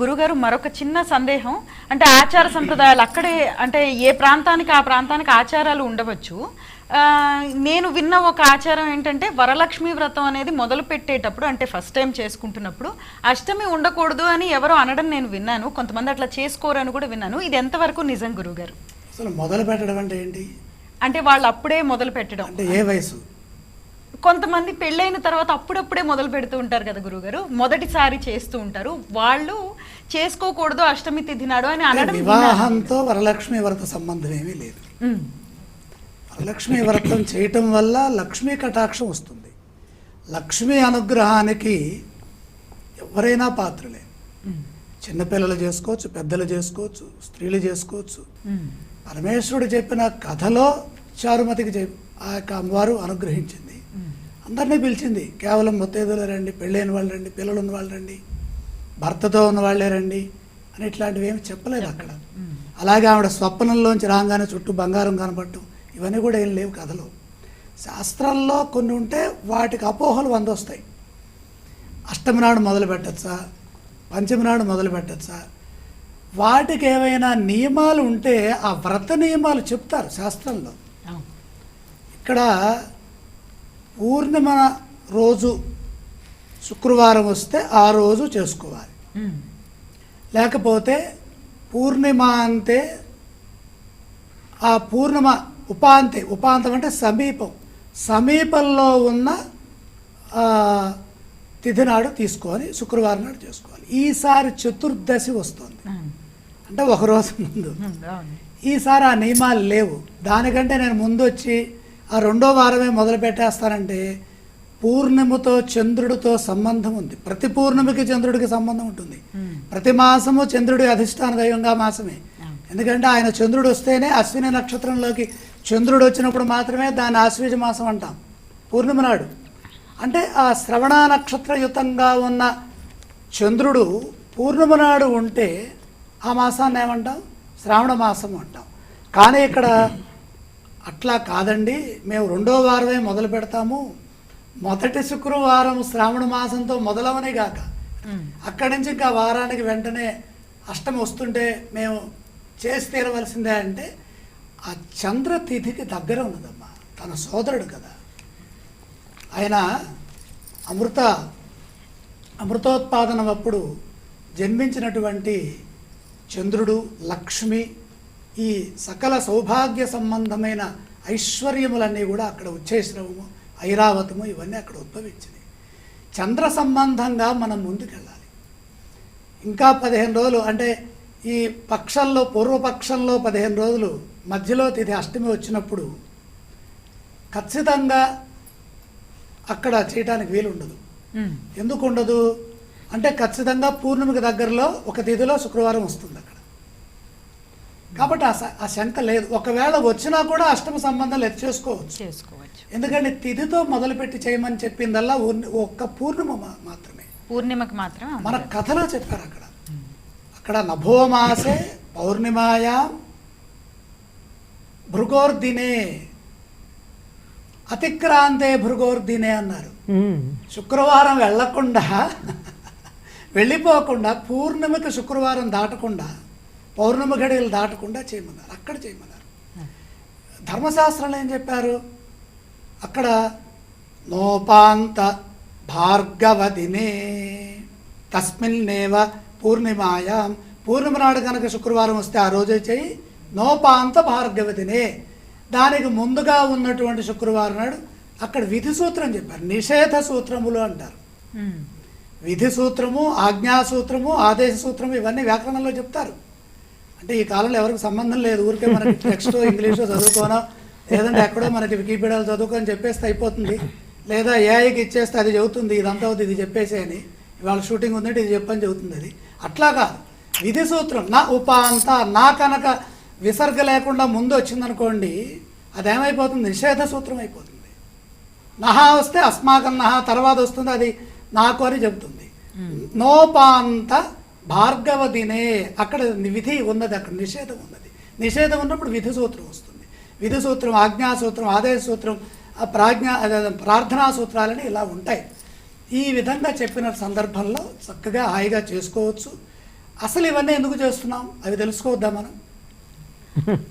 గురుగారు మరొక చిన్న సందేహం. అంటే ఆచార సంప్రదాయాలు అక్కడే అంటే ఏ ప్రాంతానికి ఆ ప్రాంతానికి ఆచారాలు ఉండవచ్చు. నేను విన్న ఒక ఆచారం ఏంటంటే వరలక్ష్మి వ్రతం అనేది మొదలు పెట్టేటప్పుడు అంటే ఫస్ట్ టైం చేసుకుంటున్నప్పుడు అష్టమి ఉండకూడదు అని ఎవరో అనడం నేను విన్నాను. కొంతమంది అట్లా చేసుకోరని కూడా విన్నాను. ఇది ఎంతవరకు నిజం గురుగారు? అసలు మొదలు పెట్టడం అంటే ఏంటి? అంటే వాళ్ళు అప్పుడే మొదలు పెట్టడం అంటే ఏ వయసు? కొంతమంది పెళ్ళైన తర్వాత అప్పుడప్పుడే మొదలు పెడుతూ ఉంటారు కదా గురుగారు మొదటిసారి చేస్తూ ఉంటారు. వాళ్ళు చేసుకోకూడదు అష్టమి తిథి నాడు అని అనడం. వివాహంతో వరలక్ష్మి వ్రత సంబంధం ఏమీ లేదు. వరలక్ష్మి వ్రతం చేయటం వల్ల లక్ష్మీ కటాక్షం వస్తుంది. లక్ష్మీ అనుగ్రహానికి ఎవరైనా పాత్రలే. చిన్నపిల్లలు చేసుకోవచ్చు పెద్దలు చేసుకోవచ్చు స్త్రీలు చేసుకోవచ్చు. పరమేశ్వరుడు చెప్పిన కథలో చారుమతికి ఆ యొక్క అమ్మవారు అనుగ్రహించింది. అందరినీ పిలిచింది. కేవలం ముత్తైదులు రండి పెళ్ళైన వాళ్ళు రండి పిల్లలు ఉన్న వాళ్ళు రండి భర్తతో ఉన్న వాళ్ళే రండి అని ఇట్లాంటివి ఏమి చెప్పలేదు అక్కడ. అలాగే ఆవిడ స్వప్నంలోంచి రాగానే చుట్టూ బంగారం కనపడటం ఇవన్నీ కూడా ఏం లేవు కథలో. శాస్త్రంలో కొన్ని ఉంటే వాటికి అపోహలు వంద వస్తాయి. అష్టమి నాడు మొదలు పెట్టచ్చా? పంచమి నాడు మొదలు పెట్టచ్చా? వాటికి ఏవైనా నియమాలు ఉంటే ఆ వ్రత నియమాలు చెప్తారు శాస్త్రంలో. ఇక్కడ పూర్ణిమ రోజు శుక్రవారం వస్తే ఆ రోజు చేసుకోవాలి. లేకపోతే పూర్ణిమ అంతే ఆ పూర్ణిమ ఉపాంతే ఉపాంతం అంటే సమీపం. సమీపంలో ఉన్న తిథి నాడు తీసుకొని శుక్రవారం నాడు చేసుకోవాలి. ఈసారి చతుర్దశి వస్తుంది. అంటే ఒక రోజు ముందు. ఈసారి ఆ నియమాలు లేవు. దానికంటే నేను ముందు వచ్చి ఆ రెండో వారమే మొదలు పెట్టేస్తానంటే పూర్ణిమతో చంద్రుడితో సంబంధం ఉంది. ప్రతి పూర్ణిమకి చంద్రుడికి సంబంధం ఉంటుంది. ప్రతి మాసము చంద్రుడి అధిష్టాన దైవంగా మాసమే. ఎందుకంటే ఆయన చంద్రుడు వస్తేనే అశ్విని నక్షత్రంలోకి చంద్రుడు వచ్చినప్పుడు మాత్రమే దాన్ని ఆశ్వీజ మాసం అంటాం. పూర్ణిమ నాడు. అంటే ఆ శ్రవణ నక్షత్రయుతంగా ఉన్న చంద్రుడు పూర్ణిమ నాడు ఉంటే ఆ మాసాన్ని ఏమంటాం? శ్రావణ మాసం అంటాం. కానీ ఇక్కడ అట్లా కాదండి. మేము రెండో వారమే మొదలు పెడతాము. మొదటి శుక్రవారం శ్రావణ మాసంతో మొదలవనే గాక. ఉమ్, అక్కడి నుంచి ఇంకా వారానికి వెంటనే అష్టమి వస్తుంటే మేము చేసి తీరవలసిందే అంటే ఆ చంద్ర తిథికి దగ్గర ఉన్నదమ్మా. తన సోదరుడు కదా. ఆయన అమృత అమృతోత్పాదనం అప్పుడు జన్మించినటువంటి చంద్రుడు లక్ష్మి ఈ సకల సౌభాగ్య సంబంధమైన ఐశ్వర్యములన్నీ కూడా అక్కడ ఉచ్చేశ్రవము ఐరావతము ఇవన్నీ అక్కడ ఉద్భవించినాయి. చంద్ర సంబంధంగా మనం ముందుకెళ్ళాలి. ఇంకా పదిహేను రోజులు అంటే ఈ పక్షంలో పూర్వపక్షంలో పదిహేను రోజులు మధ్యలో తిథి అష్టమి వచ్చినప్పుడు ఖచ్చితంగా అక్కడ చేయటానికి వీలు ఉండదు ఎందుకు ఉండదు అంటే ఖచ్చితంగా పూర్ణిమకి దగ్గరలో ఒక తిథిలో శుక్రవారం వస్తుంది అక్కడ. కాబట్టి ఆ శంక లేదు. ఒకవేళ వచ్చినా కూడా అష్టమ సంబంధం లేదు చేసుకోవచ్చు. చేసుకోవచ్చు. ఎందుకంటే తిథితో మొదలుపెట్టి చేయమని చెప్పిందల్లా ఒక్క పూర్ణిమ మాత్రమే. పూర్ణిమకి మాత్రం మన కథలో చెప్పారు అక్కడ. అక్కడ నభోమాసే పౌర్ణిమాయా భృగోర్దినే అతిక్రాంతే భృగోర్దినే అన్నారు. శుక్రవారం వెళ్ళకుండా వెళ్ళిపోకుండా పూర్ణిమకి శుక్రవారం దాటకుండా పౌర్ణమి గడియలు దాటకుండా చేయమన్నారు. అక్కడ చేయమన్నారు. ధర్మశాస్త్రంలో ఏం చెప్పారు? అక్కడ నోపాంత భార్గవ దినే తస్మిన్నేవ పూర్ణిమాయాం. పూర్ణిమ నాడు కనుక శుక్రవారం వస్తే ఆ రోజే చేయి. నోపాంత భార్గవ దినే దానికి ముందుగా ఉన్నటువంటి శుక్రవారం నాడు అక్కడ విధి సూత్రం చెప్పారు. నిషేధ సూత్రములు అంటారు. విధి సూత్రము ఆజ్ఞా సూత్రము ఆదేశ సూత్రము ఇవన్నీ వ్యాకరణంలో చెప్తారు. అంటే ఈ కాలంలో ఎవరికి సంబంధం లేదు. ఊరికే మనకి టెక్స్ట్ ఇంగ్లీషో చదువుకోనో లేదంటే ఎక్కడో మనకి వికీపీడియాలు చదువుకొని చెప్పేస్తే అయిపోతుంది. లేదా ఏఐకి ఇచ్చేస్తే అది చెబుతుంది ఇదంతా అవుతుంది ఇది చెప్పేసి అని. ఇవాళ షూటింగ్ ఉందంటే ఇది చెప్పని చెబుతుంది అది. అట్లా కాదు. విధి సూత్రం నా ఉపాంత నా కనుక విసర్గ లేకుండా ముందు వచ్చిందనుకోండి అదేమైపోతుంది? నిషేధ సూత్రం అయిపోతుంది. నహా వస్తే అస్మాకం నహా తర్వాత వస్తుంది అది నాకు అని చెబుతుంది. నోపాంత భార్గవ దినే అక్కడ విధి ఉన్నది అక్కడ నిషేధం ఉన్నది. నిషేధం ఉన్నప్పుడు విధి సూత్రం వస్తుంది. విధి సూత్రం ఆజ్ఞా సూత్రం ఆదేశ సూత్రం ప్రాజ్ఞ అదే, ప్రార్థనా సూత్రాలని ఇలా ఉంటాయి. ఈ విధంగా చెప్పిన సందర్భంలో చక్కగా హాయిగా చేసుకోవచ్చు. అసలు ఇవన్నీ ఎందుకు చేస్తున్నాం? అవి తెలుసుకోవద్దా మనం?